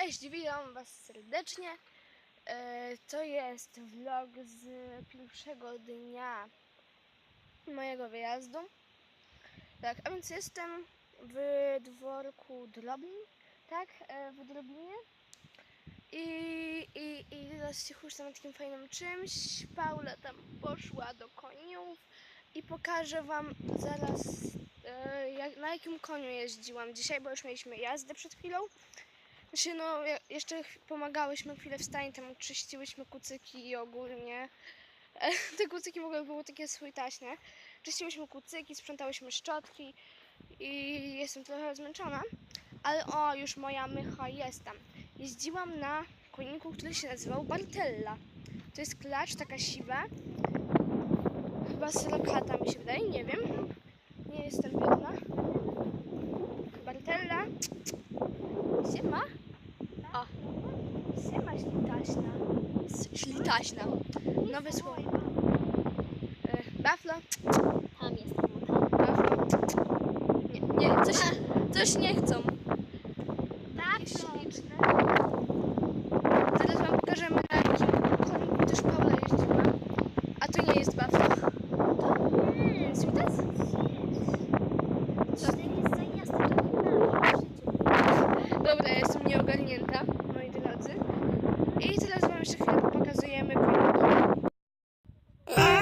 Cześć, witam Was serdecznie. E, To jest vlog z pierwszego dnia mojego wyjazdu. Tak, a więc jestem w dworku Drobin, tak, e, w Drobinie. I, i, i teraz się huśtam takim fajnym czymś. Paula tam poszła do koniów i pokażę Wam zaraz e, na jakim koniu jeździłam dzisiaj, bo już mieliśmy jazdę przed chwilą. Znaczy, no, jeszcze pomagałyśmy chwilę wstań, tam czyściłyśmy kucyki i ogólnie. Te kucyki w ogóle były takie swójtaśne. Czyściłyśmy kucyki, sprzątałyśmy szczotki i jestem trochę zmęczona. Ale o, już moja mycha jest tam. Jeździłam na koniku, który się nazywał Bartella. To jest klacz, taka siwa. Chyba syrokata mi się wydaje, nie wiem. Nie jestem pewna. Bartella. Siema. O. Siema ślitaśna. S- Ślitaśna. Nowe słowo. E, Baflo. Tam jest. Baflo. Nie, nie, coś, coś nie chcą. Tak, śliczne. Zaraz wam pokażemy na jakim koniku też Paula jeździła. A to nie jest Baflo. To jest widać? Uh.